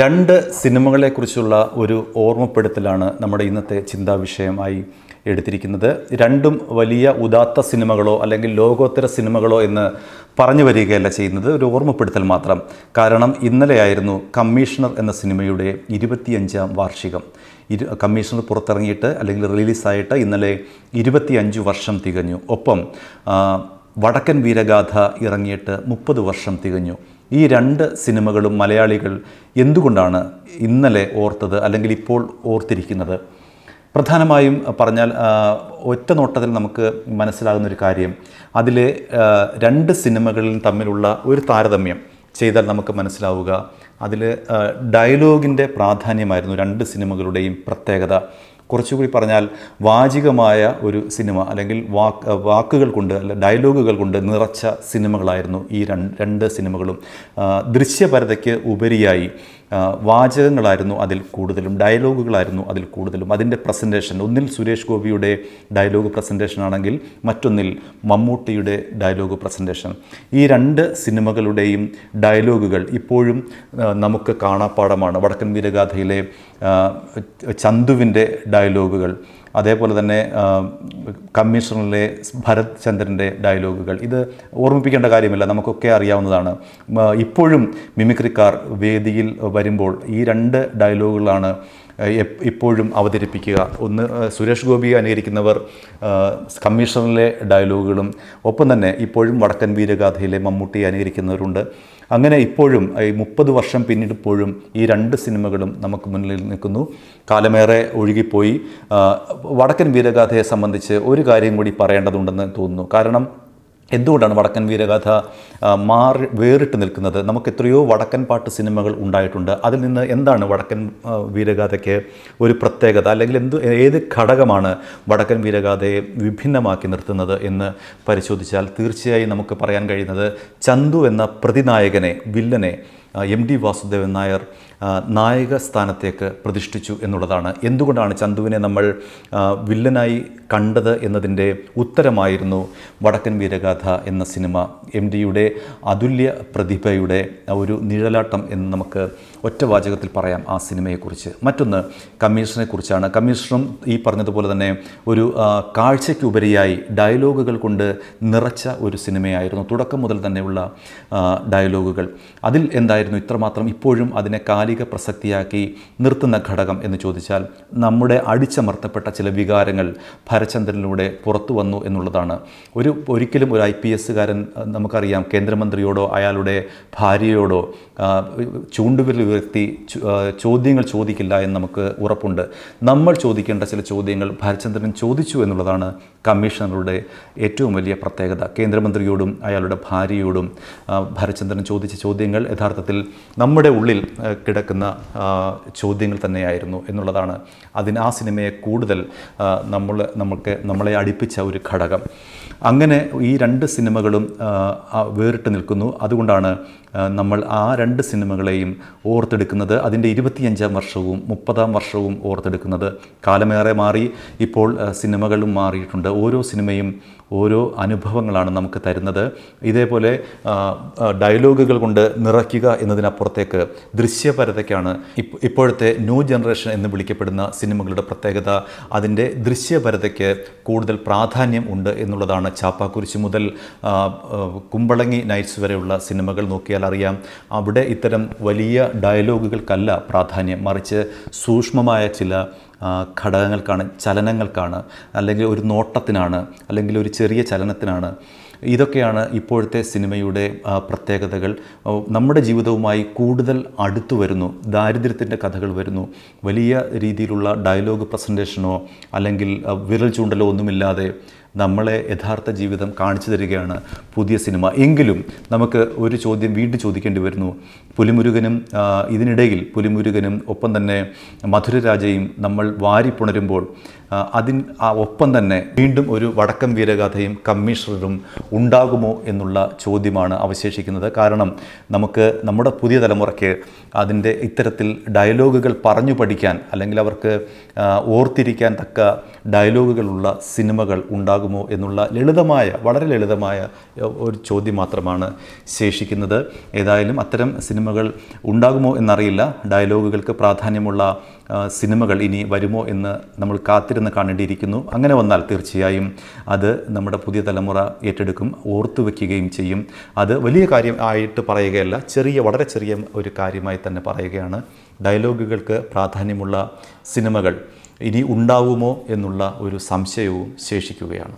രണ്ട് സിനിമകളെക്കുറിച്ചുള്ള ഒരു ഓർമ്മപ്പെടുത്തലാണ് നമ്മുടെ ഇന്നത്തെ ചിന്താ വിഷയമായി എടുത്തിരിക്കുന്നത്. രണ്ടും വലിയ ഉദാത്ത സിനിമകളോ അല്ലെങ്കിൽ ലോകോത്തര സിനിമകളോ എന്ന് പറഞ്ഞു വരികയല്ല ചെയ്യുന്നത്. ഒരു ഓർമ്മപ്പെടുത്തൽ മാത്രം. കാരണം ഇന്നലെയായിരുന്നു കമ്മീഷണർ എന്ന സിനിമയുടെ ഇരുപത്തിയഞ്ചാം വാർഷികം. ഇരു കമ്മീഷണർ പുറത്തിറങ്ങിയിട്ട് അല്ലെങ്കിൽ റിലീസായിട്ട് ഇന്നലെ ഇരുപത്തിയഞ്ച് വർഷം തികഞ്ഞു. ഒപ്പം വടക്കൻ വീരഗാഥ ഇറങ്ങിയിട്ട് മുപ്പത് വർഷം തികഞ്ഞു. ഈ രണ്ട് സിനിമകളും മലയാളികൾ എന്തുകൊണ്ടാണ് ഇന്നലെ ഓർത്തത് അല്ലെങ്കിൽ ഇപ്പോൾ ഓർത്തിരിക്കുന്നത്? പ്രധാനമായും പറഞ്ഞാൽ ഒറ്റ നോട്ടത്തിൽ നമുക്ക് മനസ്സിലാകുന്ന ഒരു കാര്യം. അതിലെ രണ്ട് സിനിമകളിൽ തമ്മിലുള്ള ഒരു താരതമ്യം ചെയ്താൽ നമുക്ക് മനസ്സിലാവുക. അതിൽ ഡയലോഗിന്റെ പ്രാധാന്യമായിരുന്നു രണ്ട് സിനിമകളുടെയും പ്രത്യേകത. കുറച്ചുകൂടി പറഞ്ഞാൽ വാചികമായ ഒരു സിനിമ അല്ലെങ്കിൽ വാക്ക് വാക്കുകൾ കൊണ്ട് അല്ല ഡയലോഗുകൾ കൊണ്ട് നിറച്ച സിനിമകളായിരുന്നു ഈ രണ്ട് സിനിമകളും. ദൃശ്യപരതയ്ക്ക് ഉപരിയായി വാചകങ്ങളായിരുന്നു അതിൽ കൂടുതലും ഡയലോഗുകളായിരുന്നു അതിൽ കൂടുതലും. അതിന്റെ പ്രസന്റേഷൻ ഒന്നിൽ സുരേഷ് ഗോപിയുടെ ഡയലോഗ് പ്രസന്റേഷൻ ആണെങ്കിൽ മറ്റൊന്നിൽ മമ്മൂട്ടിയുടെ ഡയലോഗ് പ്രസന്റേഷൻ. ഈ രണ്ട് സിനിമകളുടെയും ഡയലോഗുകൾ ഇപ്പോഴും നമുക്ക് കാണാപ്പാടമാണ് വടക്കൻ വീരഗാഥയിലെ ചന്തുവിന്റെ ഡയലോഗുകൾ അതേപോലെ തന്നെ കമ്മീഷണറിലെ ഭരത് ചന്ദ്രന്റെ ഡയലോഗുകൾ. ഇത് ഓർമ്മിപ്പിക്കേണ്ട കാര്യമില്ല നമുക്കൊക്കെ അറിയാവുന്നതാണ്. ഇപ്പോഴും മിമിക്രിക്കാർ വേദിയിൽ വരുമ്പോൾ ഈ രണ്ട് ഡയലോഗുകളാണ് ഇപ്പോഴും അവതരിപ്പിക്കുക. ഒന്ന് സുരേഷ് ഗോപി അനുകരിക്കുന്നവർ കമ്മീഷണറിലെ ഡയലോഗുകളും ഒപ്പം തന്നെ ഇപ്പോഴും വടക്കൻ വീരഗാഥയിലെ മമ്മൂട്ടിയെ അനുകരിക്കുന്നവരുണ്ട്. അങ്ങനെ ഇപ്പോഴും ഈ മുപ്പത് വർഷം പിന്നീട് ഈ രണ്ട് സിനിമകളും നമുക്ക് മുന്നിൽ നിൽക്കുന്നു. കാലമേറെ ഒഴുകിപ്പോയി. വടക്കൻ വീരഗാഥയെ സംബന്ധിച്ച് ഒരു കാര്യം കൂടി പറയേണ്ടതുണ്ടെന്ന് തോന്നുന്നു. കാരണം എന്തുകൊണ്ടാണ് വടക്കൻ വീരഗാഥ മാറി വേറിട്ട് നിൽക്കുന്നത്? നമുക്ക് എത്രയോ വടക്കൻ പാട്ട് സിനിമകൾ ഉണ്ടായിട്ടുണ്ട്. അതിൽ നിന്ന് എന്താണ് വടക്കൻ വീരഗാഥയ്ക്ക് ഒരു പ്രത്യേകത? അല്ലെങ്കിൽ എന്ത് ഏത് ഘടകമാണ് വടക്കൻ വീരഗാഥയെ വിഭിന്നമാക്കി നിർത്തുന്നത് എന്ന് പരിശോധിച്ചാൽ തീർച്ചയായും നമുക്ക് പറയാൻ കഴിയുന്നത് ചന്തു എന്ന പ്രതിനായകനെ വില്ലനെ എം ഡി വാസുദേവൻ നായർ നായക സ്ഥാനത്തേക്ക് പ്രതിഷ്ഠിച്ചു എന്നുള്ളതാണ്. എന്തുകൊണ്ടാണ് ചന്തുവിനെ നമ്മൾ വില്ലനായി കണ്ടത് എന്നതിന്റെ ഉത്തരമായിരുന്നു വടക്കൻ വീരഗാഥ എന്ന സിനിമ. എം ഡിയുടെ അതുല്യ പ്രതിഭയുടെ ഒരു നിഴലാട്ടം എന്ന് നമുക്ക് ഒറ്റ വാചകത്തിൽ പറയാം ആ സിനിമയെക്കുറിച്ച്. മറ്റൊന്ന് കമ്മീഷനെ കുറിച്ചാണ്. കമ്മീഷണറും ഈ പറഞ്ഞതുപോലെ തന്നെ ഒരു കാഴ്ചയ്ക്കുപരിയായി ഡയലോഗുകൾ കൊണ്ട് നിറച്ച ഒരു സിനിമയായിരുന്നു. തുടക്കം മുതൽ തന്നെയുള്ള ഡയലോഗുകൾ. അതിൽ എന്തായിരുന്നു ഇത്രമാത്രം ഇപ്പോഴും അതിനെ കാലിക പ്രസക്തിയാക്കി നിർത്തുന്ന ഘടകം എന്ന് ചോദിച്ചാൽ നമ്മുടെ അടിച്ചമർത്തപ്പെട്ട ചില വികാരങ്ങൾ ഭരചന്ദ്രനിലൂടെ പുറത്തു വന്നു എന്നുള്ളതാണ്. ഒരു ഒരിക്കലും ഒരു ഐ പി എസ്സുകാരൻ നമുക്കറിയാം കേന്ദ്രമന്ത്രിയോടോ അയാളുടെ ഭാര്യയോടോ ചൂണ്ടുവിരൽ ഉയർത്തി ചോദ്യങ്ങൾ ചോദിക്കില്ല എന്ന് നമുക്ക് ഉറപ്പുണ്ട്. നമ്മൾ ചോദിക്കേണ്ട ചില ചോദ്യങ്ങൾ ഭരചന്ദ്രൻ ചോദിച്ചു എന്നുള്ളതാണ് കമ്മീഷണറുടെ ഏറ്റവും വലിയ പ്രത്യേകത കേന്ദ്രമന്ത്രിയോടും അയാളുടെ ഭാര്യയോടും ഭരചന്ദ്രൻ ചോദിച്ച ചോദ്യങ്ങൾ യഥാർത്ഥത്തിൽ നമ്മുടെ ഉള്ളിൽ കിടക്കുന്ന ചോദ്യങ്ങൾ തന്നെയായിരുന്നു എന്നുള്ളതാണ്. അതിന് ആ സിനിമയെ കൂടുതൽ നമ്മൾ നമുക്ക് നമ്മളെ അടുപ്പിച്ച ഒരു ഘടകം. അങ്ങനെ ഈ രണ്ട് സിനിമകളും വേറിട്ട് നിൽക്കുന്നു. അതുകൊണ്ടാണ് നമ്മൾ ആ രണ്ട് സിനിമകളെയും ഓർത്തെടുക്കുന്നത്. അതിന്റെ ഇരുപത്തിയഞ്ചാം വർഷവും മുപ്പതാം വർഷവും ഓർത്തെടുക്കുന്നത്. കാലമേറെ മാറി. ഇപ്പോൾ സിനിമകളും മാറിയിട്ടുണ്ട്. ഓരോ സിനിമയും ഓരോ അനുഭവങ്ങളാണ് നമുക്ക് തരുന്നത്. ഇതേപോലെ ഡയലോഗുകൾ കൊണ്ട് നിറയ്ക്കുക എന്നതിനപ്പുറത്തേക്ക് ദൃശ്യപരതയ്ക്കാണ് ഇപ്പ- ഇപ്പോഴത്തെ ന്യൂ ജനറേഷൻ എന്ന് വിളിക്കപ്പെടുന്ന സിനിമകളുടെ പ്രത്യേകത. അതിന്റെ ദൃശ്യപരതയ്ക്ക് കൂടുതൽ പ്രാധാന്യം ഉണ്ട് എന്നുള്ളതാണ് ചാപ്പാക്കുരിശ് മുതൽ കുമ്പളങ്ങി നൈറ്റ്സ് വരെയുള്ള സിനിമകൾ നോക്കിയാൽ അറിയാം. അവിടെ ഇത്തരം വലിയ ഡയലോഗുകൾക്കല്ല പ്രാധാന്യം. മറിച്ച് സൂക്ഷ്മമായ ചില ഘടകങ്ങൾക്കാണ് ചലനങ്ങൾക്കാണ് അല്ലെങ്കിൽ ഒരു നോട്ടത്തിനാണ് അല്ലെങ്കിൽ ഒരു ചെറിയ ചലനത്തിനാണ്. ഇതൊക്കെയാണ് ഇപ്പോഴത്തെ സിനിമയുടെ പ്രത്യേകതകൾ. നമ്മുടെ ജീവിതവുമായി കൂടുതൽ അടുത്തു വരുന്നു. ദാരിദ്ര്യത്തിന്റെ കഥകൾ വരുന്നു. വലിയ രീതിയിലുള്ള ഡയലോഗ് പ്രസന്റേഷനോ അല്ലെങ്കിൽ വിരൽ ചൂണ്ടലോ ഒന്നുമില്ലാതെ നമ്മളെ യഥാർത്ഥ ജീവിതം കാണിച്ചു തരികയാണ് പുതിയ സിനിമ. എങ്കിലും നമുക്ക് ഒരു ചോദ്യം വീണ്ടും ചോദിക്കേണ്ടി വരുന്നു. പുലിമുരുകനും ഇതിനിടയിൽ പുലിമുരുകനും ഒപ്പം തന്നെ മധുരരാജയും നമ്മൾ വാരിപ്പുണരുമ്പോൾ ആ ഒപ്പം തന്നെ വീണ്ടും ഒരു വടക്കം വീരഗാഥയും കമ്മീഷണറും ഉണ്ടാകുമോ എന്നുള്ള ചോദ്യമാണ് അവശേഷിക്കുന്നത്. കാരണം നമുക്ക് നമ്മുടെ പുതിയ തലമുറയ്ക്ക് അതിന്റെ ഇത്തരത്തിൽ ഡയലോഗുകൾ പറഞ്ഞു പഠിക്കാൻ അല്ലെങ്കിൽ അവർക്ക് ഓർത്തിരിക്കാൻ തക്ക ഡയലോഗുകളുള്ള സിനിമകൾ ഉണ്ടാകുമോ എന്നുള്ള ലളിതമായ വളരെ ലളിതമായ ഒരു ചോദ്യം മാത്രമാണ് ശേഷിക്കുന്നത്. ഏതായാലും അത്തരം സിനിമകൾ ഉണ്ടാകുമോ എന്നറിയില്ല. ഡയലോഗുകൾക്ക് പ്രാധാന്യമുള്ള സിനിമകൾ ഇനി വരുമോ എന്ന് നമ്മൾ കാത്തിരുന്ന് കാണേണ്ടിയിരിക്കുന്നു. അങ്ങനെ വന്നാൽ തീർച്ചയായും അത് നമ്മുടെ പുതിയ തലമുറ ഏറ്റെടുക്കും ഓർത്തു വയ്ക്കുകയും ചെയ്യും. അത് വലിയ കാര്യം ആയിട്ട് പറയുകയല്ല ചെറിയ വളരെ ചെറിയ ഒരു കാര്യമായി തന്നെ പറയുകയാണ്. ഡയലോഗുകൾക്ക് പ്രാധാന്യമുള്ള സിനിമകൾ ഇനി ഉണ്ടാവുമോ എന്നുള്ള ഒരു സംശയവും ശേഷിക്കുകയാണ്.